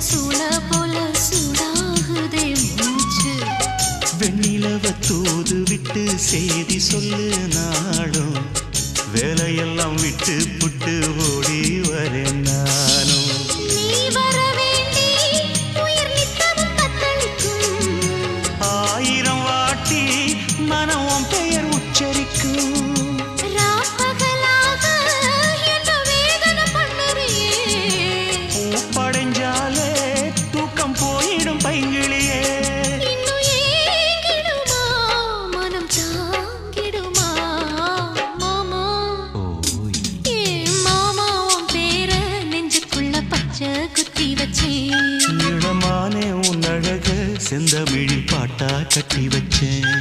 சுட போல சுடாகுதே மூச்சு. வெண்ணிலவ தூது விட்டு செய்தி சொல்லு நாடும் வேலையெல்லாம் விட்டு புட்டு ஓடி வரேன் நானும். ஆயிரம் வாட்டி மனம் பெயர் செந்தமிழில் பாட்டா கட்டி வச்சேன்.